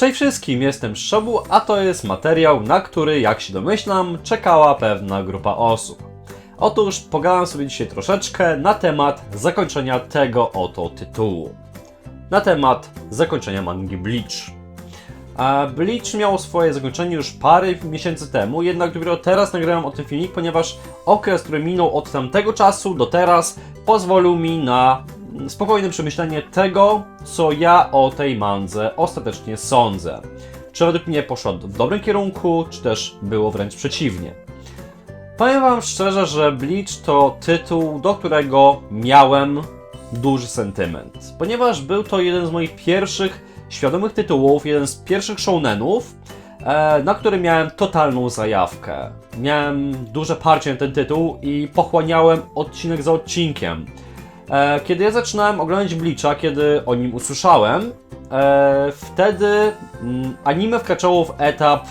Cześć wszystkim, jestem Szobu, a to jest materiał, na który, jak się domyślam, czekała pewna grupa osób. Otóż pogadam sobie dzisiaj troszeczkę na temat zakończenia tego oto tytułu. Na temat zakończenia mangi Bleach. Bleach miał swoje zakończenie już parę miesięcy temu, jednak dopiero teraz nagrałem o tym filmik, ponieważ okres, który minął od tamtego czasu do teraz, pozwolił mi na spokojne przemyślenie tego, co ja o tej mandze ostatecznie sądzę. Czy według mnie poszedł w dobrym kierunku, czy też było wręcz przeciwnie. Powiem Wam szczerze, że Bleach to tytuł, do którego miałem duży sentyment, ponieważ był to jeden z moich pierwszych świadomych tytułów, jeden z pierwszych shounenów, e, na który miałem totalną zajawkę. Miałem duże parcie na ten tytuł i pochłaniałem odcinek za odcinkiem. E, Kiedy ja zaczynałem oglądać Bleacha, kiedy o nim usłyszałem, e, wtedy mm, anime wkraczało w etap,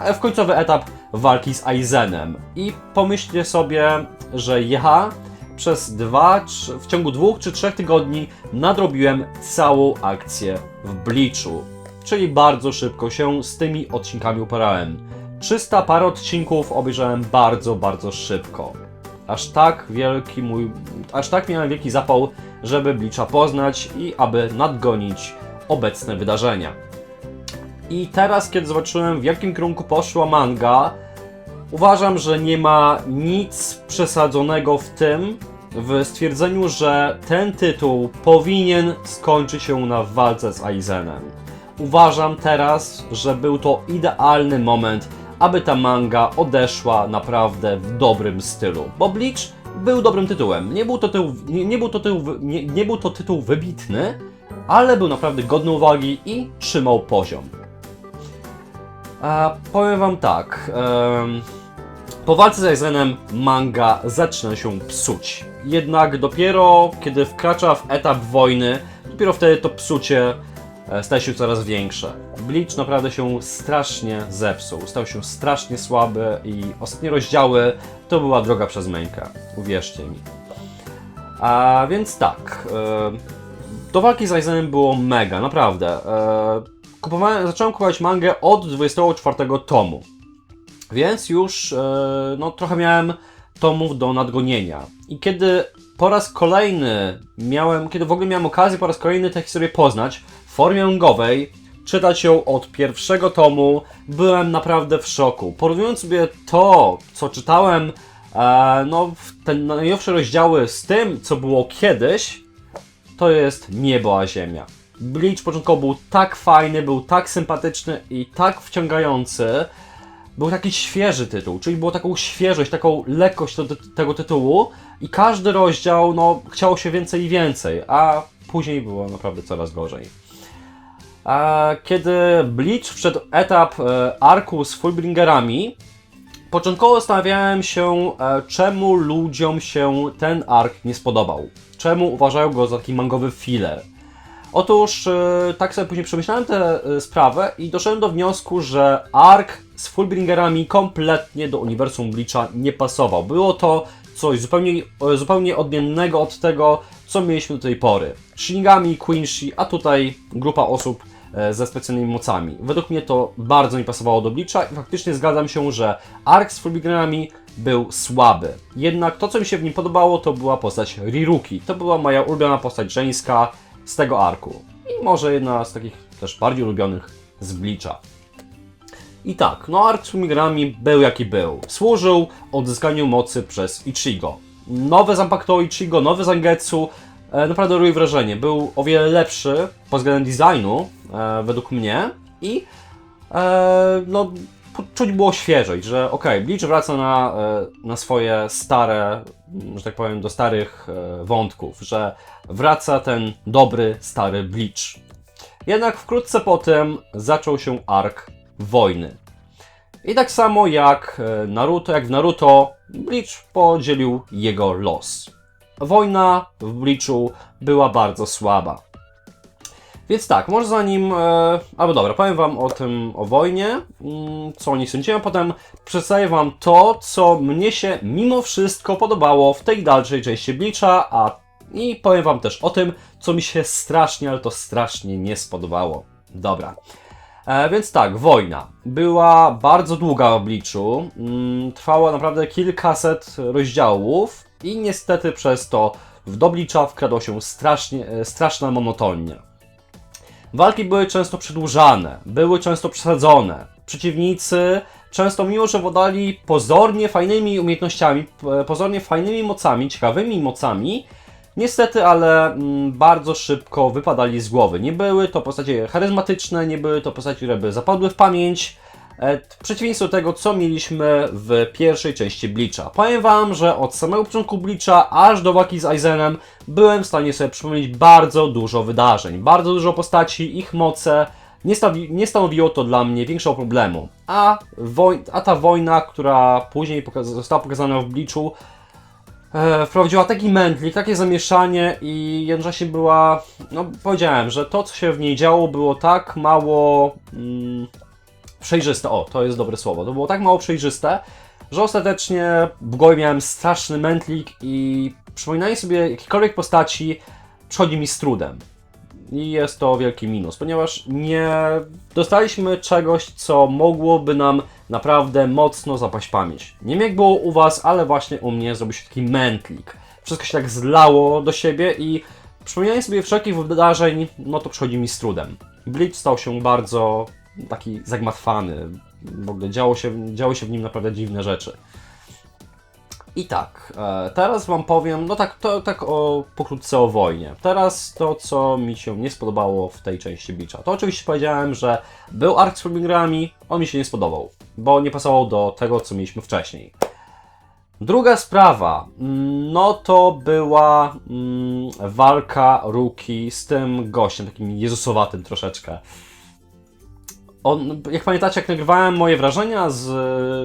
e, w końcowy etap walki z Aizenem. I pomyślcie sobie, że ja przez dwa, w ciągu dwóch czy trzech tygodni nadrobiłem całą akcję w Bleachu. Czyli bardzo szybko się z tymi odcinkami uporałem. 300 parę odcinków obejrzałem bardzo, bardzo szybko. Aż tak wielki mój, aż tak miałem wielki zapał, żeby Bleacha poznać i aby nadgonić obecne wydarzenia. I teraz, kiedy zobaczyłem w jakim kierunku poszła manga, uważam, że nie ma nic przesadzonego w tym, w stwierdzeniu, że ten tytuł powinien skończyć się na walce z Aizenem. Uważam teraz, że był to idealny moment, aby ta manga odeszła naprawdę w dobrym stylu. Bo Bleach był dobrym tytułem. Nie był to tytuł, nie, nie był to tytuł, nie, nie był to tytuł wybitny, ale był naprawdę godny uwagi i trzymał poziom. A powiem wam tak. em, po walce z Aizenem manga zaczyna się psuć. Jednak dopiero kiedy wkracza w etap wojny, dopiero wtedy to psucie staje się coraz większe. Bleach naprawdę się strasznie zepsuł, stał się strasznie słaby i ostatnie rozdziały to była droga przez mękę, uwierzcie mi. A więc tak, e, do walki z Aizenem było mega, naprawdę. E, kupowałem, zacząłem kupować mangę od 24 tomu. Więc już e, no, trochę miałem tomów do nadgonienia. I kiedy po raz kolejny miałem, kiedy w ogóle miałem okazję po raz kolejny tę historię poznać w formie mangowej, czytać ją od pierwszego tomu, byłem naprawdę w szoku. Porównując sobie to, co czytałem, e, no, w te najnowsze rozdziały z tym, co było kiedyś, to jest niebo a ziemia. Bleach początkowo był tak fajny, był tak sympatyczny i tak wciągający. Był taki świeży tytuł, czyli było taką świeżość, taką lekkość do, tego tytułu i każdy rozdział, no, chciało się więcej i więcej, a później było naprawdę coraz gorzej. A kiedy Bleach wszedł etap e, arku z Fullbringerami, początkowo zastanawiałem się, e, czemu ludziom się ten ark nie spodobał. Czemu uważają go za taki mangowy filler. Otóż e, tak sobie później przemyślałem tę sprawę i doszedłem do wniosku, że ark z Fullbringerami kompletnie do uniwersum Bleacha nie pasował. Było to coś zupełnie, zupełnie odmiennego od tego, co mieliśmy do tej pory. Shinigami, Quincy, a tutaj grupa osób e, ze specjalnymi mocami. Według mnie to bardzo nie pasowało do Bleacha i faktycznie zgadzam się, że ark z Fullbringerami był słaby. Jednak to, co mi się w nim podobało, to była postać Riruki. To była moja ulubiona postać żeńska z tego arku. I może jedna z takich też bardziej ulubionych z Bleacha. I tak, no ark z Fullbringerami był jaki był. Służył odzyskaniu mocy przez Ichigo. Nowe Zanpakuto Ichigo, nowy Zangetsu, e, naprawdę robił wrażenie. Był o wiele lepszy pod względem designu, e, według mnie. I e, no, czuć było świeżość, że okej, Bleach wraca na, na swoje stare, że tak powiem, do starych wątków, że wraca ten dobry, stary Bleach. Jednak wkrótce potem zaczął się ark wojny. I tak samo jak e, Naruto, jak w Naruto, Bleach podzielił jego los. Wojna w Bleachu była bardzo słaba. Więc tak, może zanim. E, albo dobra, powiem Wam o tym, o wojnie, mm, co o niej sądziłem, a potem przedstawię Wam to, co mnie się mimo wszystko podobało w tej dalszej części Bleacha, a i powiem Wam też o tym, co mi się strasznie, ale to strasznie nie spodobało. Dobra. E, więc tak, wojna. Była bardzo długa w obliczu. Mm, trwała naprawdę kilkaset rozdziałów i niestety przez to w do oblicza wkradło się strasznie, e, straszna monotonia. Walki były często przedłużane, były często przesadzone. Przeciwnicy często, mimo że władali pozornie fajnymi umiejętnościami, p- pozornie fajnymi mocami, ciekawymi mocami, niestety, ale mm, bardzo szybko wypadali z głowy. Nie były to postacie charyzmatyczne, nie były to postacie, które by zapadły w pamięć. E, w przeciwieństwie do tego, co mieliśmy w pierwszej części Bleacha. Powiem Wam, że od samego początku Bleacha aż do walki z Aizenem byłem w stanie sobie przypomnieć bardzo dużo wydarzeń, bardzo dużo postaci, ich moce. Nie, stawi- nie stanowiło to dla mnie większego problemu. A, woj- a ta wojna, która później poka- została pokazana w Bleachu, e, wprowadziła taki mętlik, takie zamieszanie i jednocześnie była, no powiedziałem, że to co się w niej działo było tak mało mm, przejrzyste, o to jest dobre słowo, to było tak mało przejrzyste, że ostatecznie w głowie miałem straszny mętlik i przypominanie sobie jakiejkolwiek postaci przychodzi mi z trudem. I jest to wielki minus, ponieważ nie dostaliśmy czegoś, co mogłoby nam naprawdę mocno zapaść pamięć. Nie wiem jak było u Was, ale właśnie u mnie zrobił się taki mętlik. Wszystko się tak zlało do siebie i przypominanie sobie wszelkich wydarzeń, no to przychodzi mi z trudem. Bleach stał się bardzo taki zagmatwany. W ogóle działo się, działo się w nim naprawdę dziwne rzeczy. I tak, e, teraz Wam powiem, no tak, to, tak o, pokrótce o wojnie. Teraz to, co mi się nie spodobało w tej części Bleacha. To oczywiście powiedziałem, że był ark z Formingrami, on mi się nie spodobał, bo nie pasował do tego, co mieliśmy wcześniej. Druga sprawa, mm, no to była mm, walka Ruki z tym gościem, takim jezusowatym troszeczkę. On, jak pamiętacie, jak nagrywałem moje wrażenia z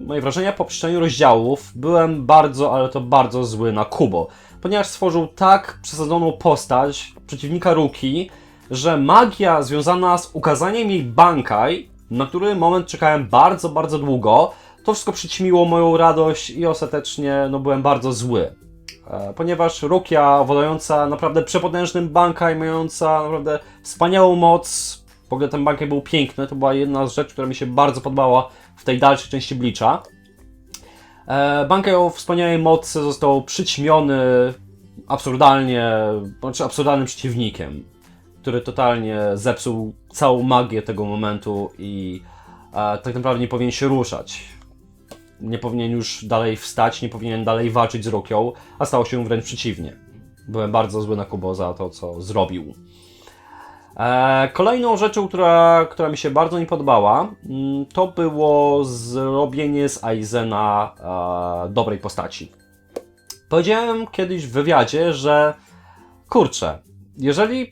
moje wrażenia po przeczytaniu rozdziałów, byłem bardzo, ale to bardzo zły na Kubo, ponieważ stworzył tak przesadzoną postać przeciwnika Ruki, że magia związana z ukazaniem jej Bankai, na który moment czekałem bardzo, bardzo długo, to wszystko przyćmiło moją radość i ostatecznie no, byłem bardzo zły. E, Ponieważ Rukia, władająca naprawdę przepotężnym Bankai, mająca naprawdę wspaniałą moc, w ogóle ten bankiet był piękny, to była jedna z rzeczy, która mi się bardzo podobała w tej dalszej części Bleacha. E, Bankai o wspaniałej mocy został przyćmiony absurdalnie, znaczy absurdalnym przeciwnikiem, który totalnie zepsuł całą magię tego momentu i e, tak naprawdę nie powinien się ruszać. Nie powinien już dalej wstać, nie powinien dalej walczyć z Rukią, a stało się wręcz przeciwnie. Byłem bardzo zły na Kubo za to, co zrobił. E, kolejną rzeczą, która, która mi się bardzo nie podobała, mm, to było zrobienie z Aizena e, dobrej postaci. Powiedziałem kiedyś w wywiadzie, że kurczę, jeżeli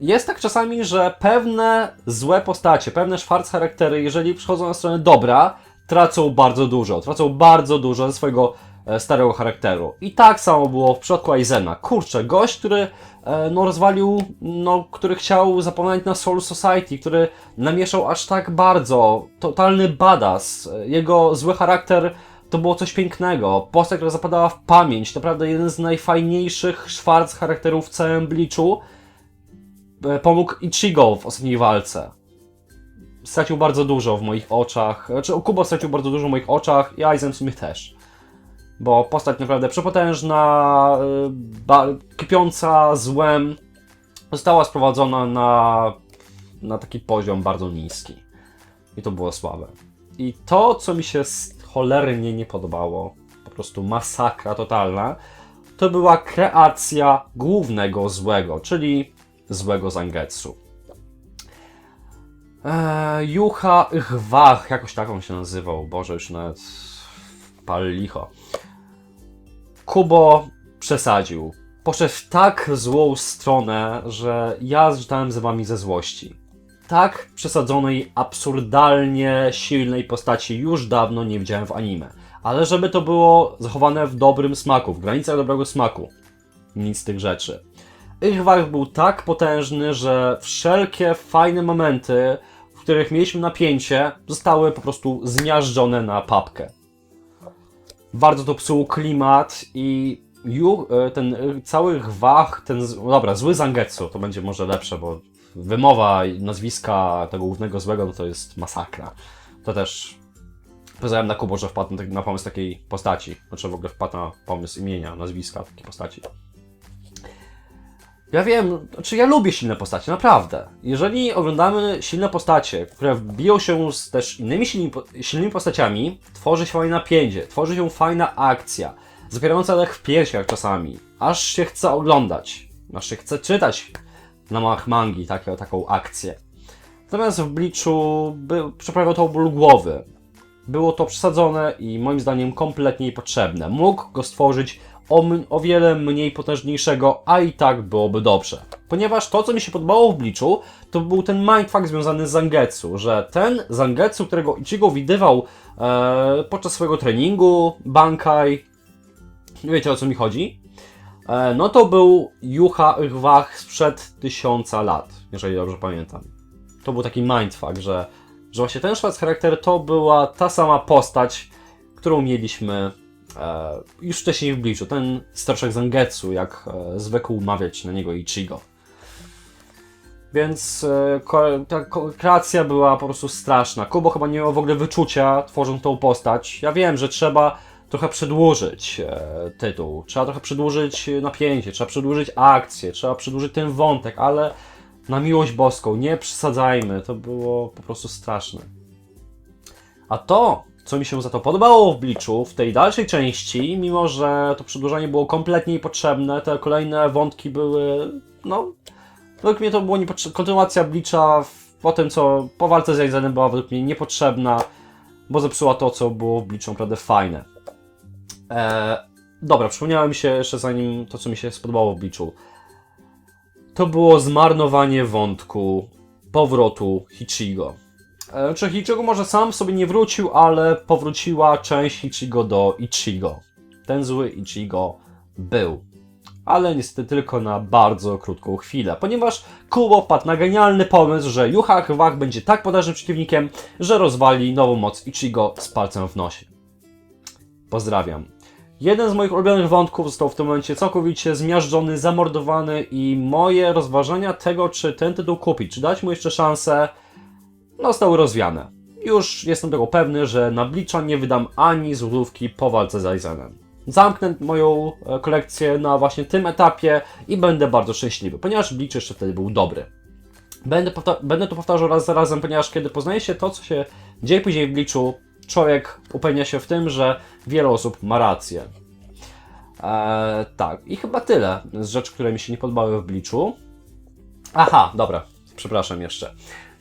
jest tak czasami, że pewne złe postacie, pewne szwarc charaktery, jeżeli przychodzą na stronę dobra, tracą bardzo dużo, tracą bardzo dużo ze swojego e, starego charakteru. I tak samo było w przypadku Aizena. Kurczę, gość, który no, rozwalił, no, który chciał zapomnieć na Soul Society, który namieszał aż tak bardzo, totalny badass. Jego zły charakter to było coś pięknego. Postać, która zapadała w pamięć, naprawdę jeden z najfajniejszych szwarc charakterów w całym Bleachu. E, Pomógł Ichigo w ostatniej walce stracił bardzo dużo w moich oczach. Znaczy, Kubo stracił bardzo dużo w moich oczach i Aizen w sumie też. Bo postać naprawdę przepotężna, y, kipiąca złem, została sprowadzona na, na taki poziom bardzo niski. I to było słabe. I to, co mi się cholernie nie podobało, po prostu masakra totalna, to była kreacja głównego złego, czyli złego Zangetsu. Eee, Jucha Chwach, jakoś tak on się nazywał, Boże, już nawet pal licho. Kubo przesadził. Poszedł w tak złą stronę, że ja zrzucałem zębami ze złości. Tak przesadzonej, absurdalnie silnej postaci już dawno nie widziałem w anime. Ale żeby to było zachowane w dobrym smaku, w granicach dobrego smaku. Nic z tych rzeczy. Irwach był tak potężny, że wszelkie fajne momenty, w których mieliśmy napięcie, zostały po prostu zmiażdżone na papkę. Bardzo to psuło klimat i ju, e, ten e, cały rwach, ten, dobra, zły Zangetsu, to będzie może lepsze, bo wymowa nazwiska tego głównego złego no to jest masakra. To też pozdrawiam na Kubo, że wpadł na pomysł takiej postaci. Znaczy w ogóle wpadł na pomysł imienia, nazwiska takiej postaci. Ja wiem, znaczy ja lubię silne postacie, naprawdę. Jeżeli oglądamy silne postacie, które biją się z też innymi silnymi, silnymi postaciami, tworzy się fajne napięcie, tworzy się fajna akcja, zapierająca dech w piersiach czasami, aż się chce oglądać, aż się chce czytać na mach mangi takie, taką akcję. Natomiast w Bleachu by, przeprawiał to ból głowy. Było to przesadzone i moim zdaniem kompletnie niepotrzebne. Mógł go stworzyć o, o wiele mniej potężniejszego, a i tak byłoby dobrze. Ponieważ to, co mi się podobało w Bleachu, to był ten mindfuck związany z Zangetsu, że ten Zangetsu, którego Ichigo widywał e, podczas swojego treningu, Bankai, wiecie o co mi chodzi, e, no to był Juha Rwach sprzed tysiąca lat, jeżeli dobrze pamiętam. To był taki mindfuck, że, że właśnie ten Schwarz charakter to była ta sama postać, którą mieliśmy e, już wcześniej w Bleachu. Ten starszek Zangetsu, jak e, zwykł mawiać na niego Ichigo. Więc e, ta kreacja była po prostu straszna. Kubo chyba nie miał w ogóle wyczucia, tworząc tą postać. Ja wiem, że trzeba trochę przedłużyć tytuł, trzeba trochę przedłużyć napięcie, trzeba przedłużyć akcję, trzeba przedłużyć ten wątek, ale na miłość boską, nie przesadzajmy, to było po prostu straszne. A to, co mi się za to podobało w Bleachu, w tej dalszej części, mimo że to przedłużanie było kompletnie niepotrzebne, te kolejne wątki były, no, według mnie to było niepotrzebne. Kontynuacja Bleacha w- po tym, co po walce z Aizenem była według mnie niepotrzebna, bo zepsuła to, co było w Bleachu naprawdę fajne. Eee, dobra, przypomniałem się jeszcze zanim to, co mi się spodobało w Bleachu. To było zmarnowanie wątku powrotu Hichigo. E, Czy Ichigo może sam sobie nie wrócił, ale powróciła część Ichigo do Ichigo. Ten zły Ichigo był. Ale niestety tylko na bardzo krótką chwilę, ponieważ Kubo wpadł na genialny pomysł, że Yuha Hwach będzie tak potężnym przeciwnikiem, że rozwali nową moc Ichigo z palcem w nosie. Pozdrawiam. Jeden z moich ulubionych wątków został w tym momencie całkowicie zmiażdżony, zamordowany i moje rozważania tego, czy ten tytuł kupić, czy dać mu jeszcze szansę, zostały rozwiane. Już jestem tego pewny, że na Bleacha nie wydam ani złotówki po walce z Aizenem. Zamknę moją e, kolekcję na właśnie tym etapie i będę bardzo szczęśliwy, ponieważ Bleach jeszcze wtedy był dobry. Będę, będę to powtarzał raz za razem, ponieważ kiedy poznaje się to, co się dzieje później w Bleachu, człowiek upewnia się w tym, że wiele osób ma rację. Eee, tak, i chyba tyle z rzeczy, które mi się nie podobały w Bleachu. Aha, dobra, przepraszam jeszcze.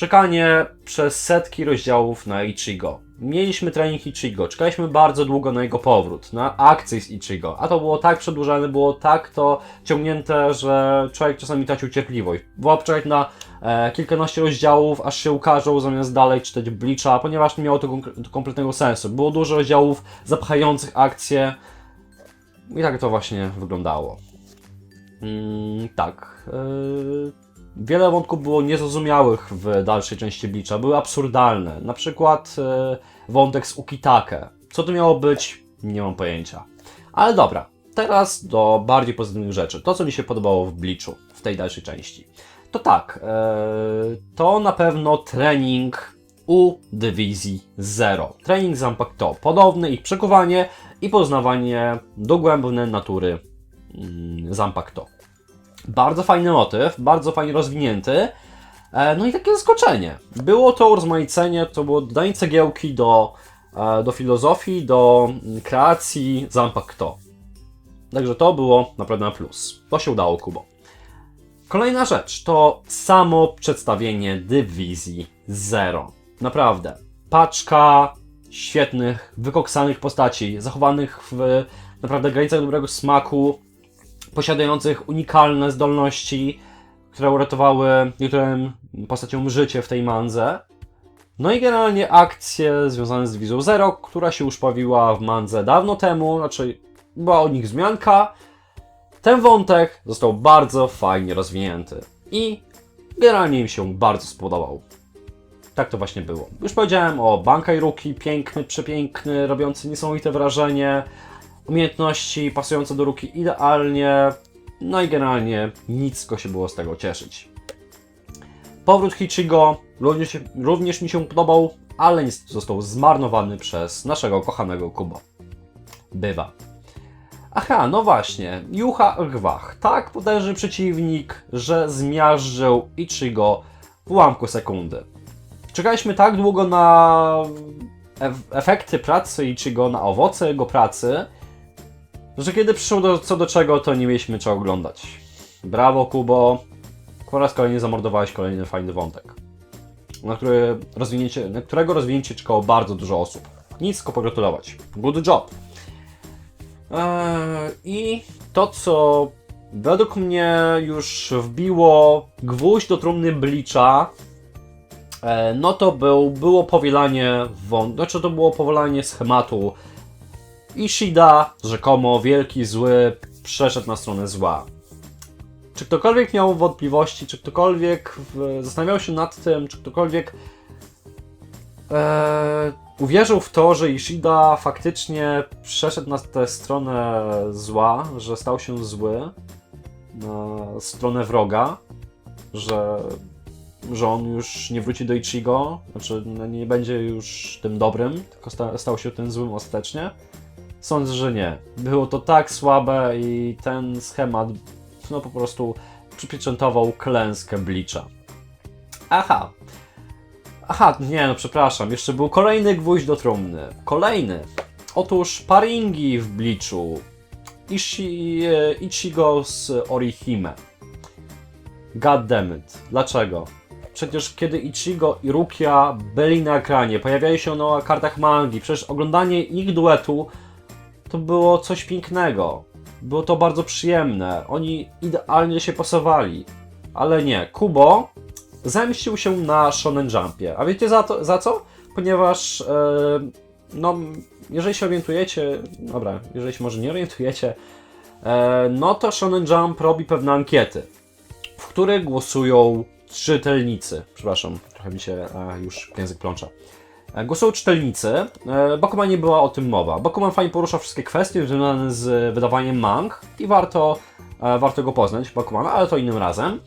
Czekanie przez setki rozdziałów na Ichigo. Mieliśmy trening Ichigo, czekaliśmy bardzo długo na jego powrót, na akcję z Ichigo, a to było tak przedłużane, było tak to ciągnięte, że człowiek czasami tracił cierpliwość. Było czekać na e, kilkanaście rozdziałów, aż się ukażą, zamiast dalej czytać Bleacha, ponieważ nie miało to kompletnego sensu. Było dużo rozdziałów zapchających akcję i tak to właśnie wyglądało. Mm, tak. Yy, wiele wątków było niezrozumiałych w dalszej części Bleacha, były absurdalne. Na przykład yy, wątek z Ukitake. Co to miało być? Nie mam pojęcia. Ale dobra, teraz do bardziej pozytywnych rzeczy. To, co mi się podobało w Bleachu, w tej dalszej części. To tak, yy, to na pewno trening u Dywizji Zero. Trening z Impacto. Podobne ich przekuwanie i poznawanie dogłębne natury mm, Zampakto. Bardzo fajny motyw, bardzo fajnie rozwinięty. E, No i takie zaskoczenie. Było to urozmaicenie, to było dodanie cegiełki do, e, do filozofii, do mm, kreacji Zampakto. Także to było naprawdę na plus. To się udało Kubo. Kolejna rzecz to samo przedstawienie dywizji Zero. Naprawdę. Paczka świetnych, wykoksanych postaci, zachowanych w naprawdę granicach dobrego smaku, posiadających unikalne zdolności, które uratowały niektórym postaciom życie w tej mandze. No i generalnie akcje związane z Dywizją Zero, która się już pojawiła w mandze dawno temu, znaczy była o nich wzmianka. Ten wątek został bardzo fajnie rozwinięty i generalnie mi się bardzo spodobał. Tak to właśnie było. Już powiedziałem o Bankai Ruki, piękny, przepiękny, robiący niesamowite wrażenie, umiejętności pasujące do Ruki idealnie, no i generalnie nicko się było z tego cieszyć. Powrót Hichigo również, również mi się podobał, ale niestety został zmarnowany przez naszego kochanego Kubo. Bywa. Aha, no właśnie, Juha Rwach. Tak potężny przeciwnik, że zmiażdżył Ichigo w ułamku sekundy. Czekaliśmy tak długo na ef- efekty pracy Ichigo, na owoce jego pracy, że kiedy przyszło do, co do czego, to nie mieliśmy czego oglądać. Brawo, Kubo. Po raz kolejny zamordowałeś kolejny fajny wątek, na, który rozwinięcie, na którego rozwinięcie czekało bardzo dużo osób. Nic, tylko pogratulować. Good job. Eee, I to, co według mnie już wbiło gwóźdź do trumny Blicza, e, no to był, było powielanie wąt, znaczy to było powielanie schematu Ishida, rzekomo wielki zły, przeszedł na stronę zła. Czy ktokolwiek miał wątpliwości, czy ktokolwiek zastanawiał się nad tym, czy ktokolwiek e, uwierzył w to, że Ishida faktycznie przeszedł na tę stronę zła, że stał się zły, na stronę wroga, że, że on już nie wróci do Ichigo, znaczy no, nie będzie już tym dobrym, tylko sta, stał się tym złym ostatecznie. Sądzę, że nie. Było to tak słabe i ten schemat no po prostu przypieczętował klęskę Blicza. Aha. Aha, nie no przepraszam, jeszcze był kolejny gwóźdź do trumny. Kolejny. Otóż paringi w Bliczu. Ishi, e, Ichigo z Orihime. God damn it. Dlaczego? Przecież kiedy Ichigo i Rukia byli na ekranie, pojawiali się na kartach mangi, przecież oglądanie ich duetu to było coś pięknego. Było to bardzo przyjemne. Oni idealnie się pasowali. Ale nie, Kubo zemścił się na Shonen Jumpie. A wiecie za, to, za co? Ponieważ, e, no, jeżeli się orientujecie, dobra, jeżeli się może nie orientujecie, e, no to Shonen Jump robi pewne ankiety, w których głosują czytelnicy. Przepraszam, trochę mi się a, już język plącza. E, Głosują czytelnicy. E, Bakumanie była o tym mowa. Bakuman fajnie porusza wszystkie kwestie związane z wydawaniem mang i warto, e, warto go poznać, Bakumana, ale to innym razem.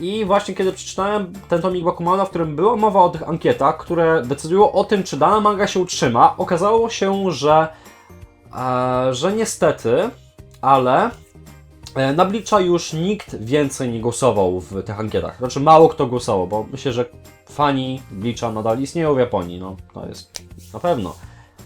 I właśnie kiedy przeczytałem ten tomik Bakumana, w którym była mowa o tych ankietach, które decydują o tym, czy dana manga się utrzyma, okazało się, że, że niestety, ale na Bleacha już nikt więcej nie głosował w tych ankietach. Znaczy mało kto głosował, bo myślę, że fani Bleacha nadal istnieją w Japonii, no to jest na pewno.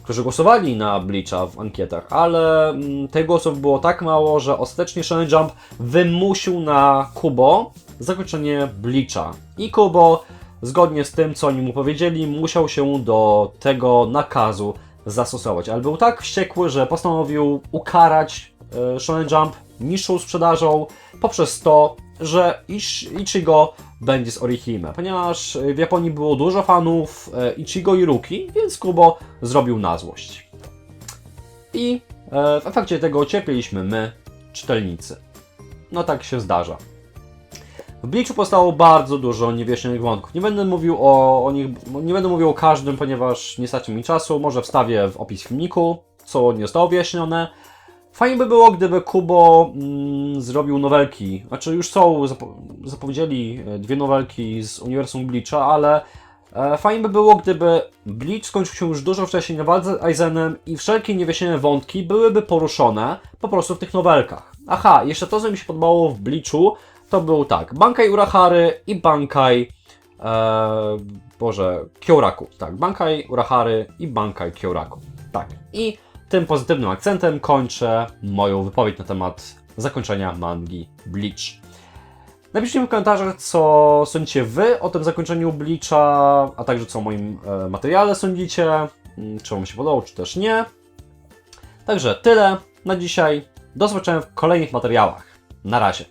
Którzy głosowali na Bleacha w ankietach, ale mm, tych głosów było tak mało, że ostatecznie Shonen Jump wymusił na Kubo zakończenie Bleacha. I Kubo, zgodnie z tym, co oni mu powiedzieli, musiał się do tego nakazu zastosować. Ale był tak wściekły, że postanowił ukarać e, Shonen Jump niższą sprzedażą poprzez to, że Ichigo będzie z Orihime, ponieważ w Japonii było dużo fanów e, Ichigo i Ruki, więc Kubo zrobił na złość. I e, w efekcie tego cierpieliśmy my, czytelnicy. No tak się zdarza. W Bleachu powstało bardzo dużo niewyjaśnionych wątków. Nie będę mówił o, o nich, nie będę mówił o każdym, ponieważ nie starczy mi czasu. Może wstawię w opis filmiku, co nie zostało wyjaśnione. Fajnie by było, gdyby Kubo mm, zrobił nowelki. Znaczy, już są, zapo zapowiedzieli e, dwie nowelki z uniwersum Bleacha, ale e, fajnie by było, gdyby Bleach skończył się już dużo wcześniej na walce z Aizenem i wszelkie niewyjaśnione wątki byłyby poruszone po prostu w tych nowelkach. Aha, jeszcze to, co mi się podobało w Bleachu, to był tak, Bankai Urahary i Bankai... E, Boże, Kyoraku. Tak, Bankai Urahary i Bankai Kyoraku. Tak. I tym pozytywnym akcentem kończę moją wypowiedź na temat zakończenia mangi Bleach. Napiszcie mi w komentarzach, co sądzicie Wy o tym zakończeniu Bleacha, a także co o moim e, materiale sądzicie, mm, czy Wam się podobał, czy też nie. Także tyle na dzisiaj. Do zobaczenia w kolejnych materiałach. Na razie.